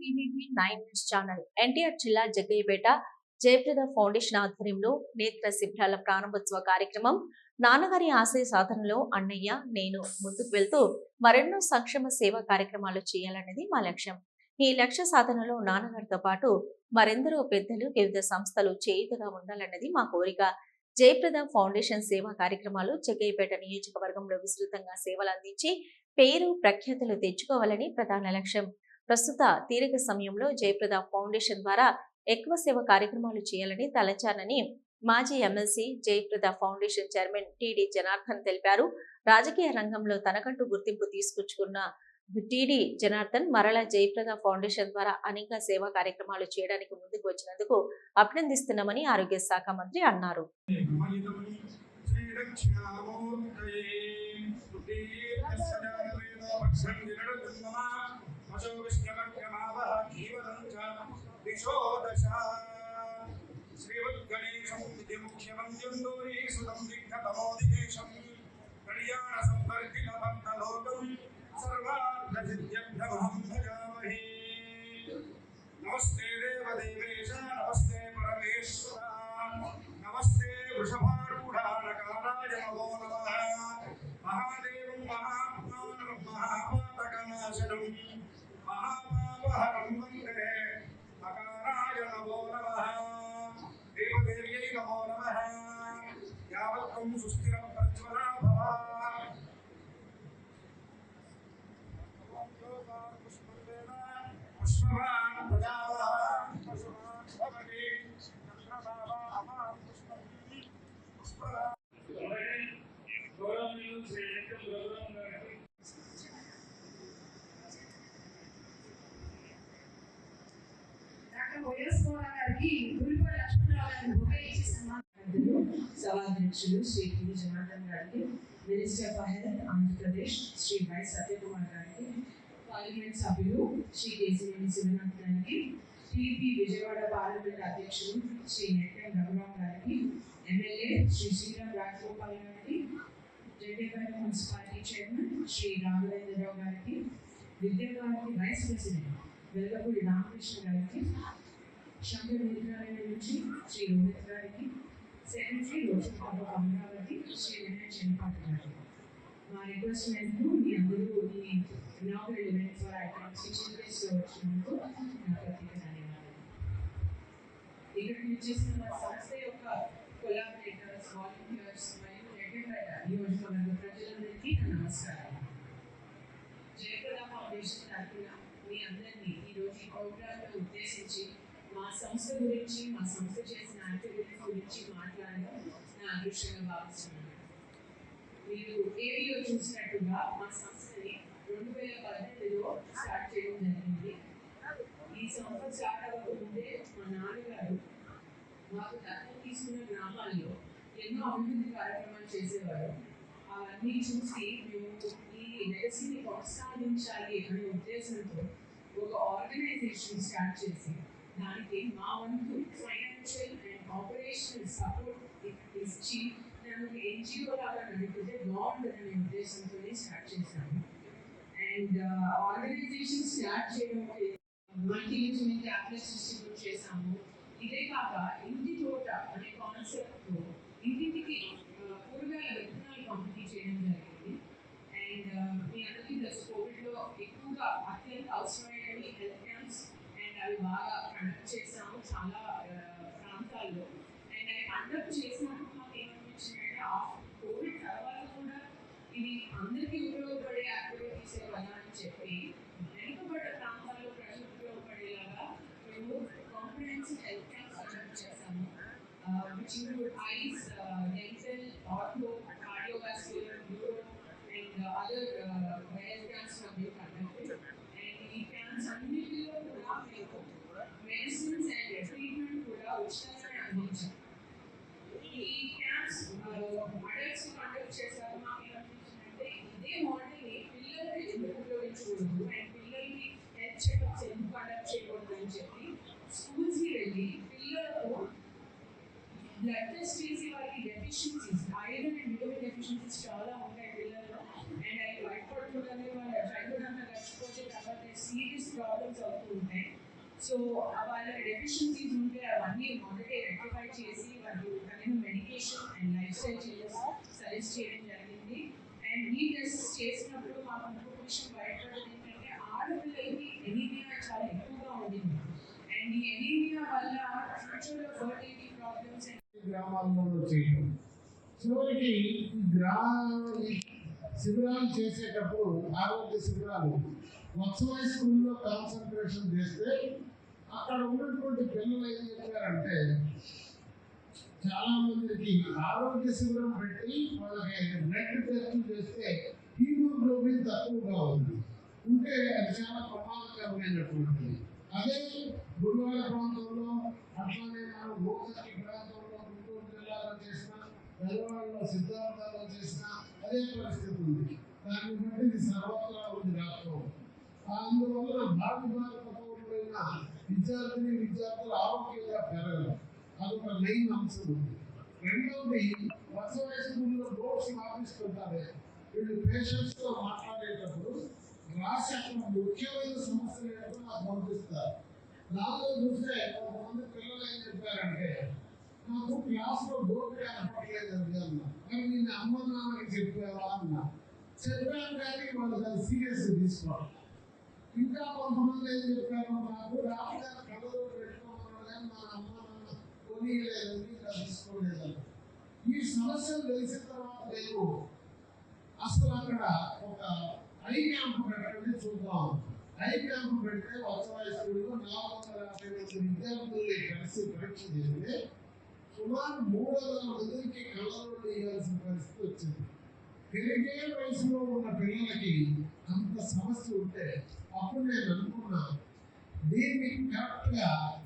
TVP nine news channel NTR జిల్లా Jaggayyapeta Jayaprada foundation ఆధ్వర్యంలో నేత్ర శిబిరాల ప్రారంభోత్సవ కార్యక్రమం నాన్నగారి ఆశయ సాధనలో అన్నయ్య నేను ముందుకు వెళ్తూ మరెన్నో సంక్షేమ సేవా కార్యక్రమాలు చేయాలనేది మా లక్ష్యం. ఈ లక్ష్య సాధనలో నాన్నగారితో పాటు మరెందరో పెద్దలు వివిధ సంస్థలు చేయుతగా ఉండాలన్నది మా కోరిక. జయప్రద ఫౌండేషన్ సేవా కార్యక్రమాలు జగ్గయ్యపేట నియోజకవర్గంలో విస్తృతంగా సేవలు అందించి పేరు ప్రఖ్యాతులు తెచ్చుకోవాలని ప్రధాన లక్ష్యం. ప్రస్తుత తీరిక సమయంలో జయప్రద ఫౌండేషన్ ద్వారా ఎక్కువ సేవ కార్యక్రమాలు చేయాలని తలచానని మాజీ MLC Jayaprada foundation chairman TD Janardhan తెలిపారు రాజకీయ రంగంలో తనకంటూ గుర్తింపు తీసుకొచ్చుకున్న టిడి జనార్దన్ మరల జయప్రద ఫౌండేషన్ ద్వారా అనేక సేవా కార్యక్రమాలు చేయడానికి ముందుకు వచ్చినందుకు అభినందిస్తున్నామని ఆరోగ్య శాఖ మంత్రి అన్నారు असौ विष्णवक्रमावः जीवनं च दिशोदशः श्रीवद्गणेशं विधिमुख्यमन्त्युं दूरीसुतं विघ्नतमोदिदेशं कल्याणसम्पर्कितभक्तलोकं सर्वार्थसिद्ध्यर्थमहं भजामहे नमस्ते देवदेवेश, नमस्ते परमेश्वर, नमस्ते वृषभा యావత్వం సుస్థిరం ప్రజ్వలా భవ పుష్పవాన్ ప్రజావాన్ గౌరవనీయులు శ్రీ వెంకట గౌరవం గారికి డాక్టర్ వైఎస్ గౌరవ గారికి గురిపల్లి లక్ష్మణరావు గారిని ఉపయోగించి సన్మానం అధ్యక్షులు శ్రీ టి జనార్దన్ గారికి minister of health Andhra Pradesh Shri Y Satyakumar గారికి పార్లమెంట్ సభ్యులు శ్రీ కేసీఎన్ శివనాథ్ గారికి టీడీపీ విజయవాడ పార్లమెంట్ అధ్యక్షులు శ్రీ నెట్టం రఘురామ్ గారికి ఎమ్మెల్యే శ్రీ శ్రీరామ్ రాజగోపాల్ గారికి జగ్గేపేట మున్సిపాలిటీ చైర్మన్ శ్రీ రాఘవేంద్రరావు గారికి విద్యాభారతి వైస్ ప్రెసిడెంట్ వెలగపూడి రామకృష్ణ గారికి శంకర్ విద్యాలయం నుంచి శ్రీ రోహిత్ గారికి సెక్రటరీ రోజుపాటు అమరావతి శ్రీ వినయ్ చెన్పాటి గారికి మా రిక్వెస్ట్ మేరకు మీ అందరూ ఈ inaugural event for icon sixty డేస్లో వచ్చినందుకు నా ప్రత్యేక ధన్యవాదాలు ఇక్కడికి వచ్చేసిన మా సంస్థ యొక్క కొలాబరేటర్స్ వాలంటీర్స్ మరియు జగ్గపేట నియోజకవర్గ ప్రజలందరికీ నా నమస్కారం జయప్రద ఫౌండేషన్ తరఫున మీ అందరినీ ఈరోజు ఈ ప్రోగ్రామ్ను ఉద్దేశించి మా సంస్థ గురించి మా సంస్థ చేసిన యాక్టివిటీస్ గురించి మాట్లాడడం నా అదృష్టంగా భావిస్తున్నాను. మీరు ఏరియాలో చూసినట్టుగా మా సంస్థని రెండు వేల పద్దెనిమిదిలో స్టార్ట్ చేయడం జరిగింది. ఈ సంస్థ స్టార్ట్ అవ్వకముందే మా నాన్నగారు మాకు దత్తం తీసుకున్న గ్రామాల్లో ఎన్నో అభివృద్ధి కార్యక్రమాలు చేసేవారు. అవన్నీ చూసి మేము ఈ లెగసీని కొనసాగించాలి అనే ఉద్దేశంతో ఒక ఆర్గనైజేషన్ స్టార్ట్ చేసి దానికి మా వంతు ఫైనాన్షియల్ అండ్ ఆపరేషనల్ సపోర్ట్ ఇచ్చి నన్ను ఒక ఎన్జిఓ లాగా నడిపితే బాగుంటుందనే ఉద్దేశంతో స్టార్ట్ చేశాను అండ్ ఆర్గనైజేషన్ స్టార్ట్ చేయడం మల్టీ యూజ్ మీద ట్యాబ్లెట్స్ డిస్ట్రిబ్యూట్ చేశాము. ఇదే కాక ఇంటి తోట అనే కాన్సెప్ట్తో ఇంటింటికి uh, కూరగాయల విత్తనాలు పంపిణీ చేయడం జరిగింది. అండ్ uh, మీ అందరికీ తెలుసు అందరికీ ఉపయోగపడే యాక్టివిటీస్ కదా అని చెప్పి వెనుకబడ్డ ప్రాంతాల్లో ప్రజలకు ఉపయోగపడేలాగా మేము కాంప్రహెన్సివ్ హెల్త్ క్యాంప్స్ కండక్ట్ చేసాము which include eyes dental ortho cardiovascular neuro and other health camps have been conducted. And ఈ క్యాంప్స్ అన్నిటిలో కూడా మేము మెడిసిన్స్ అండ్ ట్రీట్మెంట్ కూడా ఉచితంగానే అందించాం బ్లడ్ టెస్ట్ చేసి వాళ్ళకి deficiencies iron and vitamin deficiencies చాలా ఉంటాయి పిల్లల్లో అండ్ అవి భయపడకూడదని వాళ్ళ చైల్డ్హుడ్ అంతా గడిచిపోతే తర్వాత సీరియస్ ప్రాబ్లమ్స్ అవుతూ ఉంటాయి సో వాళ్ళకి డెఫిషియన్సీస్ ఉంటే అవన్నీ మొదటే రెక్టిఫై చేసి వాళ్ళు తగిన medication and lifestyle changes suggest చేయడం జరిగింది. అండ్ ఈ టెస్ట్ చేసినప్పుడు మాకు ఇంకొక విషయం బయటపడేది ఏంటంటే ఆడపిల్లలకి ఎనీమియా చాలా ఎక్కువగా ఉండింది. అండ్ ఈ ఎనీమియా వల్ల ఫ్యూచర్లో ఫర్టిలిటీ ప్రాబ్లమ్స్ గ్రామాల్లో చేయడం చివరికి ఈ గ్రామ శిబిరాలు చేసేటప్పుడు ఆరోగ్య శిబిరాలు వత్సవాయి స్కూల్లో కాన్సన్ట్రేషన్ చేస్తే అక్కడ ఉన్నటువంటి పిల్లలు ఏం చెప్పారంటే చాలా మందికి ఆరోగ్య శిబిరం పెట్టి వాళ్ళకి బ్లడ్ టెస్ట్ చేస్తే హీమోగ్లోబిన్ తక్కువగా ఉంది. ఉంటే అది చాలా ప్రమాదకరమైనటువంటిది. అదే గురువాల ప్రాంతంలో అట్లానే మనం గోకర్కి ప్రాంతంలో తెలంగాణలో సిద్ధాంతాలు చేసిన అదే పరిస్థితి ఉంది. దాన్ని బట్టి ఇది సర్వత్రా ఉంది రాష్ట్రం. అందువల్ల భావి భారత విద్యార్థిని విద్యార్థులు ఆరోగ్యంగా పెరగరు అదొక మెయిన్ అంశం ఉంది. రెండవది వరుస స్కూల్లో బోర్డ్స్ ఆఫీస్తుంటారే వీళ్ళు పేషెంట్స్తో మాట్లాడేటప్పుడు రాసి అక్కడ ముఖ్యమైన సమస్యలు ఏంటో నాకు పంపిస్తారు నాలో చూస్తే కొంతమంది పిల్లలు ఏం చెప్పారంటే నాకు క్లాస్లో బోర్డు కనపడలేదండి అన్న మరి నేను అమ్మ నాన్నకి చెప్పావా అన్న. చెప్పాను కానీ వాళ్ళు దాన్ని సీరియస్ తీసుకోవాలి. ఇంకా కొంతమంది ఏం చెప్పారు నాకు రాజుగారు కళలో పెట్టుకోమన్నారు కానీ మా అమ్మ నాన్న కొనియలేదని ఇలా తీసుకోలేదని ఈ సమస్యలు తెలిసిన తర్వాత నేను అసలు అక్కడ ఒక ఐ క్యాంప్ పెట్టండి చూద్దాం. ఐ క్యాంప్ పెడితే వచ్చ స్కూల్లో నాలుగు వందల యాభై మంది విద్యార్థుల్ని కలిసి పరీక్ష చేస్తే సుమారు మూడు వందల మందికి కళ్ళలో వేయాల్సిన పరిస్థితి వచ్చింది. పెరిగే వయసులో ఉన్న పిల్లలకి అంత సమస్య ఉంటే అప్పుడు నేను అనుకున్నా దీన్ని కరెక్ట్గా